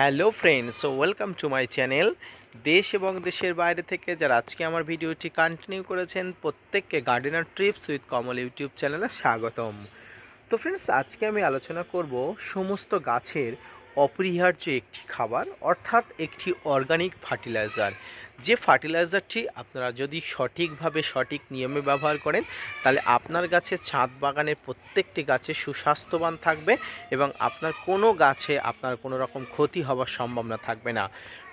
Hello friends welcome to my channel. দেশ এবং দেশের বাইরে থেকে যারা আজকে আমার ভিডিওটি কন্টিনিউ করেছেন, প্রত্যেককে gardener trips with Kamal YouTube চ্যানেলে স্বাগতম। তো ফ্রেন্ডস, আজকে আমি আলোচনা করব সমস্ত গাছের অপরিহার্য একটি খাবার, অর্থাৎ একটি অর্গানিক ফার্টিলাইজার যে ফার্টিলাইজারটি আপনারা যদি সঠিকভাবে সঠিক নিয়মে ব্যবহার করেন, তাহলে আপনার গাছে ছাদ বাগানের প্রত্যেকটি গাছে সুস্বাস্থ্যবান থাকবে এবং আপনার কোনো গাছে আপনার কোনো রকম ক্ষতি হওয়ার সম্ভাবনা থাকবে না।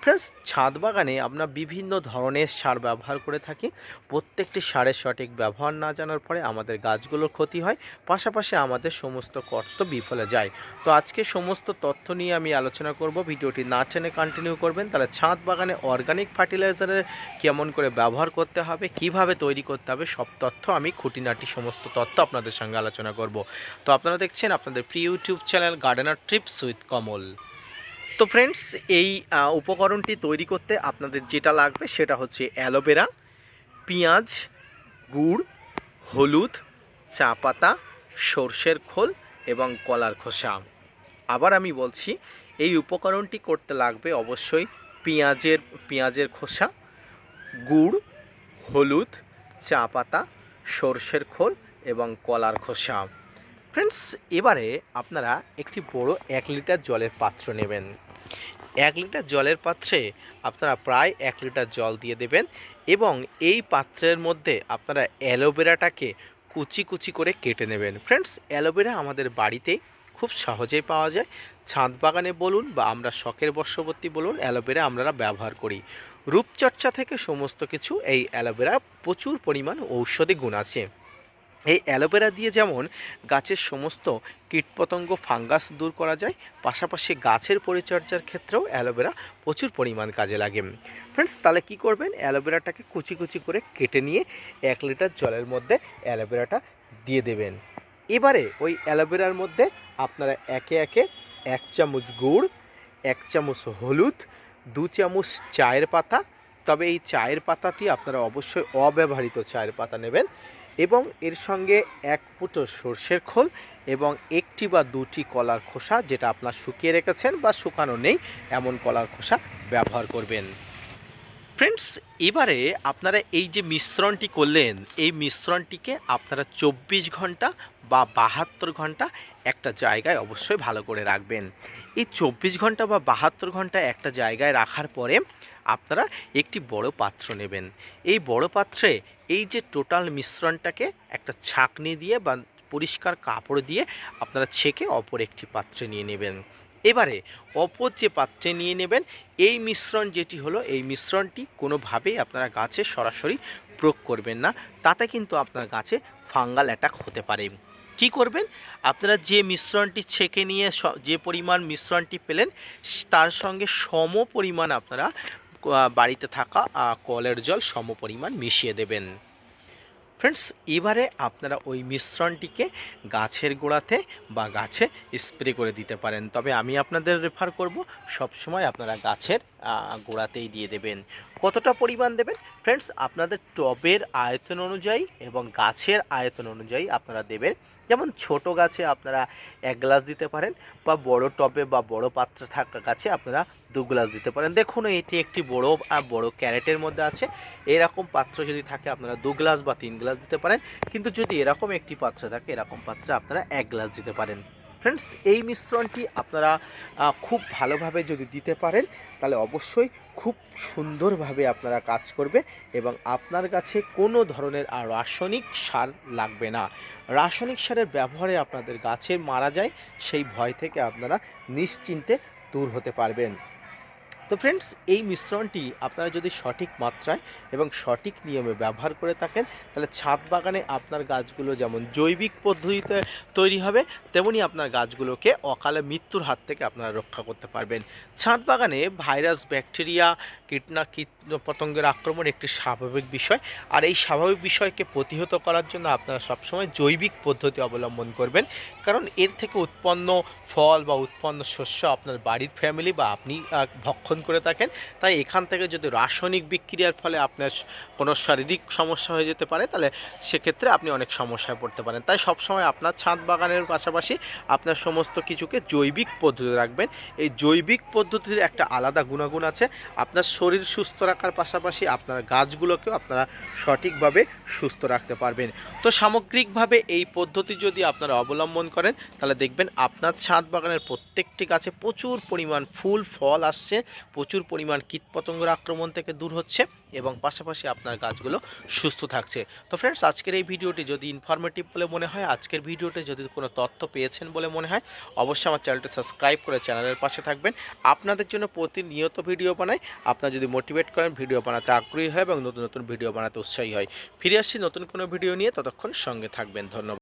প্লাস ছাদ বাগানে আমরা বিভিন্ন ধরনের সার ব্যবহার করে থাকি। প্রত্যেকটি সারের সঠিক ব্যবহার না জানার পরে আমাদের গাছগুলোর ক্ষতি হয়, পাশাপাশি আমাদের সমস্ত কষ্ট বিফলে যায়। তো আজকে সমস্ত তথ্য নিয়ে আমি আলোচনা করব। ভিডিওটি না টেনে কন্টিনিউ করবেন, তাহলে ছাদ বাগানে অর্গানিক ফার্টিলাইজারের কেমন করে ব্যবহার করতে হবে, কীভাবে তৈরি করতে হবে, সব তথ্য আমি খুঁটিনাটি সমস্ত তথ্য আপনাদের সঙ্গে আলোচনা করব। তো আপনারা দেখছেন আপনাদের প্রিয় YouTube channel gardener trips with Kamal তো ফ্রেন্ডস এই উপকরণটি তৈরি করতে আপনাদের যেটা লাগবে সেটা হচ্ছে অ্যালোভেরা, পেঁয়াজ, গুড়, হলুদ, চা পাতা, সর্ষের খোল এবং কলার খোসা। আবার আমি বলছি, এই উপকরণটি করতে লাগবে অবশ্যই পেঁয়াজের পেঁয়াজের খোসা, গুড়, হলুদ, চা পাতা, সর্ষের খোল এবং কলার খোসা। ফ্রেন্ডস এবারে আপনারা একটি বড় এক লিটার জলের পাত্র নেবেন। এক লিটার জলের পাত্রে আপনারা প্রায় এক লিটার জল দিয়ে দেবেন এবং এই পাত্রের মধ্যে আপনারা অ্যালোভেরাটাকে কুচি কুচি করে কেটে নেবেন। ফ্রেন্ডস অ্যালোভেরা আমাদের বাড়িতেই খুব সহজেই পাওয়া যায়। ছাদ বাগানে বলুন বা আমরা শখের বর্ষবর্তী বলুন, অ্যালোভেরা আমরা ব্যবহার করি। রূপচর্চা থেকে সমস্ত কিছু এই অ্যালোভেরা প্রচুর পরিমাণ ঔষধি গুণ আছে। এই অ্যালোভেরা দিয়ে যেমন গাছের সমস্ত কীটপতঙ্গ, ফাঙ্গাস দূর করা যায়, পাশাপাশি গাছের পরিচর্যার ক্ষেত্রেও অ্যালোভেরা প্রচুর পরিমাণ কাজে লাগে। ফ্রেন্ডস, তাহলে কি করবেন? অ্যালোভেরাটাকে কুচি কুচি করে কেটে নিয়ে এক লিটার জলের মধ্যে অ্যালোভেরাটা দিয়ে দেবেন। এবারে ওই অ্যালোভেরার মধ্যে আপনারা একে একে এক চামচ গুড়, এক চামচ হলুদ, দু চামচ চায়ের পাতা। তবে এই চায়ের পাতাটি আপনারা অবশ্যই অব্যবহৃত চায়ের পাতা নেবেন এবং এর সঙ্গে এক ফুটো সর্ষের খোল এবং একটি বা দুটি কলার খোসা যেটা আপনার শুকিয়ে রেখেছেন বা শুকানো নেই, এমন কলার খোসা ব্যবহার করবেন। ফ্রেন্ডস এবারে আপনারা এই যে মিশ্রণটি করলেন, এই মিশ্রণটিকে আপনারা চব্বিশ ঘণ্টা বা বাহাত্তর ঘণ্টা একটা জায়গায় অবশ্যই ভালো করে রাখবেন। এই চব্বিশ ঘণ্টা বা বাহাত্তর ঘণ্টা একটা জায়গায় রাখার পরে আপনারা একটি বড় পাত্র নেবেন। এই বড় পাত্রে এই যে টোটাল মিশ্রণটাকে একটা ছাঁকনি দিয়ে বা পরিষ্কার কাপড় দিয়ে আপনারা ছেঁকে অপর একটি পাত্রে নিয়ে নেবেন। এবারে অপর যে পাত্রে নিয়ে নেবেন, এই মিশ্রণ যেটি হলো, এই মিশ্রণটি কোনোভাবেই আপনারা গাছে সরাসরি প্রয়োগ করবেন না। তাতে কিন্তু আপনার গাছে ফাঙ্গাল অ্যাটাক হতে পারে। কি করবেন? আপনারা যে মিশ্রণটি ছেঁকে নিয়ে যে পরিমাণ মিশ্রণটি পেলেন, তার সঙ্গে সম পরিমাণ আপনারা বাড়িতে থাকা কলের জল সম পরিমাণ মিশিয়ে দেবেন। ফ্রেন্ডস এবারে আপনারা ওই মিশ্রণটিকে গাছের গোড়াতে বা গাছে স্প্রে করে দিতে পারেন। তবে আমি আপনাদের রেফার করব, সবসময় আপনারা গাছের গোড়াতেই দিয়ে দেবেন। কতটা পরিমাণ দেবেন ফ্রেন্ডস আপনাদের টবের আয়তন অনুযায়ী এবং গাছের আয়তন অনুযায়ী আপনারা দেবেন। যেমন ছোট গাছে আপনারা এক গ্লাস দিতে পারেন বা বড় টবে বা বড় পাত্রে থাকা গাছে আপনারা দু গ্লাস দিতে পারেন। দেখুন, এটি একটি বড় বড় ক্যারেটের মধ্যে আছে। এরকম পাত্র যদি থাকে, আপনারা দু গ্লাস বা তিন গ্লাস দিতে পারেন। কিন্তু যদি এরকম একটি পাত্র থাকে, এরকম পাত্রে আপনারা এক গ্লাস দিতে পারেন। ফ্রেন্ডস এই মিশ্রণটি আপনারা খুব ভালোভাবে যদি দিতে পারেন, তাহলে অবশ্যই খুব সুন্দরভাবে আপনারা কাজ করবে এবং আপনার কাছে কোনো ধরনের আর রাসায়নিক সার লাগবে না। রাসায়নিক সারের ব্যবহারে আপনাদের গাছে মারা যায়, সেই ভয় থেকে আপনারা নিশ্চিন্তে দূর হতে পারবেন। তো ফ্রেন্ডস এই মিশ্রণটি আপনারা যদি সঠিক মাত্রায় এবং সঠিক নিয়মে ব্যবহার করে থাকেন, তাহলে ছাদ বাগানে আপনার গাছগুলো যেমন জৈবিক পদ্ধতিতে তৈরি হবে, তেমনি আপনার গাছগুলোকে অকালে মৃত্যুর হাত থেকে আপনারা রক্ষা করতে পারবেন। ছাদ বাগানে ভাইরাস, ব্যাকটেরিয়া কীটনা কীট পতঙ্গের আক্রমণ একটি স্বাভাবিক বিষয়। আর এই স্বাভাবিক বিষয়কে প্রতিহত করার জন্য আপনারা সবসময় জৈবিক পদ্ধতি অবলম্বন করবেন। কারণ এর থেকে উৎপন্ন ফল বা উৎপন্ন শস্য আপনার বাড়ির ফ্যামিলি বা আপনি ভক্ষণ সংরক্ষণ করে থাকেন, তাই এখান থেকে যদি রাসায়নিক বিক্রিয়ার ফলে আপনার কোনো শারীরিক সমস্যা হয়ে যেতে পারে, তাহলে সেক্ষেত্রে আপনি অনেক সমস্যায় পড়তে পারেন। তাই সবসময় আপনার ছাদ বাগানের পাশাপাশি আপনার সমস্ত কিছুকে জৈবিক পদ্ধতি রাখবেন। এই জৈবিক পদ্ধতির একটা আলাদা গুণাগুণ আছে, আপনার শরীর সুস্থ রাখার পাশাপাশি আপনার গাছগুলোকেও আপনারা সঠিকভাবে সুস্থ রাখতে পারবেন। তো সামগ্রিকভাবে এই পদ্ধতি যদি আপনারা অবলম্বন করেন, তাহলে দেখবেন আপনার ছাদ বাগানের প্রত্যেকটি গাছে প্রচুর পরিমাণ ফুল, ফল আসছে প্রচুর পরিমাণ কীটপতঙ্গের আক্রমণ থেকে দূর হচ্ছে এবং পাশাপাশি আপনার গাছগুলো সুস্থ থাকছে। তো ফ্রেন্ডস আজকের এই ভিডিওটি যদি ইনফরমেটিভ বলে মনে হয়, আজকের ভিডিওতে যদি কোনো তথ্য পেয়েছেন বলে মনে হয়, অবশ্যই আমার চ্যানেলটি সাবস্ক্রাইব করে চ্যানেলের পাশে থাকবেন। আপনাদের জন্য প্রতিনিয়ত ভিডিও বানাই। আপনারা যদি মোটিভেট করেন ভিডিও বানাতে আগ্রহী হয় এবং নতুন নতুন ভিডিও বানাতে উৎসাহী হয়। ফিরে আসছি নতুন কোনো ভিডিও নিয়ে। ততক্ষণ সঙ্গে থাকবেন। ধন্যবাদ।